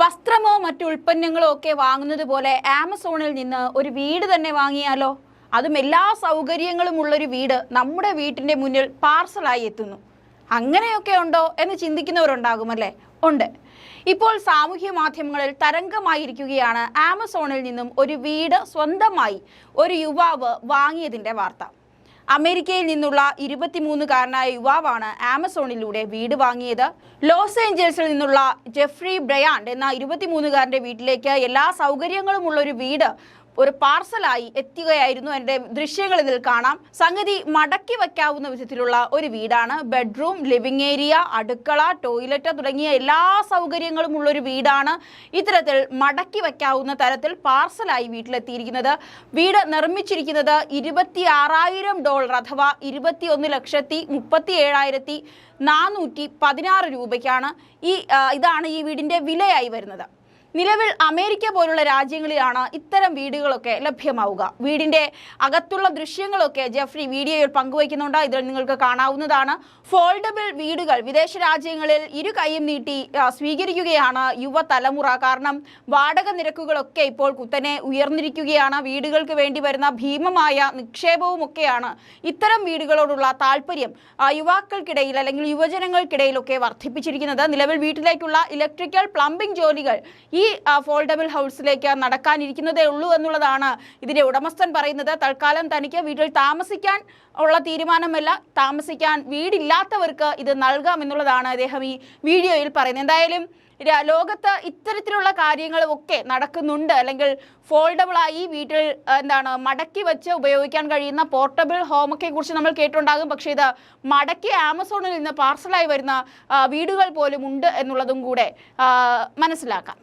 വസ്ത്രമോ മറ്റു ഉൽപ്പന്നങ്ങളോ ഒക്കെ വാങ്ങുന്നത് പോലെ ആമസോണിൽ നിന്ന് ഒരു വീട് തന്നെ വാങ്ങിയാലോ? അതും എല്ലാ സൗകര്യങ്ങളും ഉള്ളൊരു വീട് നമ്മുടെ വീട്ടിന്റെ മുന്നിൽ പാർസലായി എത്തുന്നു. അങ്ങനെയൊക്കെ ഉണ്ടോ എന്ന് ചിന്തിക്കുന്നവരുണ്ടാകുമല്ലേ? ഉണ്ട്. ഇപ്പോൾ സാമൂഹ്യ മാധ്യമങ്ങളിൽ തരംഗമായിരിക്കുകയാണ് ആമസോണിൽ നിന്നും ഒരു വീട് സ്വന്തമായി ഒരു യുവാവ് വാങ്ങിയതിന്റെ വാർത്ത. അമേരിക്കയിൽ നിന്നുള്ള ഇരുപത്തിമൂന്നുകാരനായ യുവാവാണ് ആമസോണിലൂടെ വീട് വാങ്ങിയത്. ലോസ് ഏഞ്ചൽസിൽ നിന്നുള്ള ജെഫ്രി ബ്രയാൻഡ് എന്ന ഇരുപത്തിമൂന്നുകാരന്റെ വീട്ടിലേക്ക് എല്ലാ സൗകര്യങ്ങളുമുള്ള ഒരു വീട് ഒരു പാർസലായി എത്തുകയായിരുന്നു. എന്റെ ദൃശ്യങ്ങൾ ഇതിൽ കാണാം. സംഗതി മടക്കി വയ്ക്കാവുന്ന വിധത്തിലുള്ള ഒരു വീടാണ്. ബെഡ്റൂം ലിവിംഗ് ഏരിയ അടുക്കള ടോയ്ലറ്റ് തുടങ്ങിയ എല്ലാ സൗകര്യങ്ങളും ഉള്ള ഒരു വീടാണ് ഇത്തരത്തിൽ മടക്കി വയ്ക്കാവുന്ന തരത്തിൽ പാർസലായി വീട്ടിലെത്തിയിരിക്കുന്നത്. വീട് നിർമ്മിച്ചിരിക്കുന്നത് ഇരുപത്തി ആറായിരം ഡോളർ അഥവാ ഇരുപത്തി ലക്ഷത്തി മുപ്പത്തി ഏഴായിരത്തി നാനൂറ്റി പതിനാറ് രൂപയ്ക്കാണ്. ഈ ഇതാണ് ഈ വീടിന്റെ വിലയായി വരുന്നത്. നിലവിൽ അമേരിക്ക പോലുള്ള രാജ്യങ്ങളിലാണ് ഇത്തരം വീടുകളൊക്കെ ലഭ്യമാവുക. വീടിന്റെ അകത്തുള്ള ദൃശ്യങ്ങളൊക്കെ ജെഫ്രി വീഡിയോയിൽ പങ്കുവയ്ക്കുന്നുണ്ട്. ഇതിൽ നിങ്ങൾക്ക് കാണാവുന്നതാണ്. ഫോൾഡബിൾ വീടുകൾ വിദേശ രാജ്യങ്ങളിൽ ഇരു കൈയും നീട്ടി സ്വീകരിക്കുകയാണ് യുവതലമുറ. കാരണം വാടക നിരക്കുകളൊക്കെ ഇപ്പോൾ കുത്തനെ ഉയർന്നിരിക്കുകയാണ്. വീടുകൾക്ക് വേണ്ടി വരുന്ന ഭീമമായ നിക്ഷേപവും ഒക്കെയാണ് ഇത്തരം വീടുകളോടുള്ള താല്പര്യം യുവാക്കൾക്കിടയിൽ അല്ലെങ്കിൽ യുവജനങ്ങൾക്കിടയിലൊക്കെ വർദ്ധിപ്പിച്ചിരിക്കുന്നത്. നിലവിൽ വീട്ടിലേക്കുള്ള ഇലക്ട്രിക്കൽ പ്ലംബിംഗ് ജോലികൾ ഈ ഫോൾഡബിൾ ഹൗസിലേക്ക് നടക്കാനിരിക്കുന്നതേ ഉള്ളൂ എന്നുള്ളതാണ് ഇതിന്റെ ഉടമസ്ഥൻ പറയുന്നത്. തൽക്കാലം തനിക്ക് വീട്ടിൽ താമസിക്കാൻ ഉള്ള തീരുമാനമല്ല. താമസിക്കാൻ വീടില്ലാത്തവർക്ക് ഇത് നൽകാം എന്നുള്ളതാണ് അദ്ദേഹം ഈ വീഡിയോയിൽ പറയുന്നത്. എന്തായാലും ലോകത്ത് ഇത്തരത്തിലുള്ള കാര്യങ്ങളും ഒക്കെ നടക്കുന്നുണ്ട്. അല്ലെങ്കിൽ ഫോൾഡബിളായി വീട്ടിൽ എന്താണ് മടക്കി വെച്ച് ഉപയോഗിക്കാൻ കഴിയുന്ന പോർട്ടബിൾ ഹോമൊക്കെ കുറിച്ച് നമ്മൾ കേട്ടിട്ടുണ്ടാകും. പക്ഷേ ഇത് മടക്കി ആമസോണിൽ നിന്ന് പാർസലായി വരുന്ന വീടുകൾ പോലും ഉണ്ട് എന്നുള്ളതും കൂടെ മനസ്സിലാക്കാം.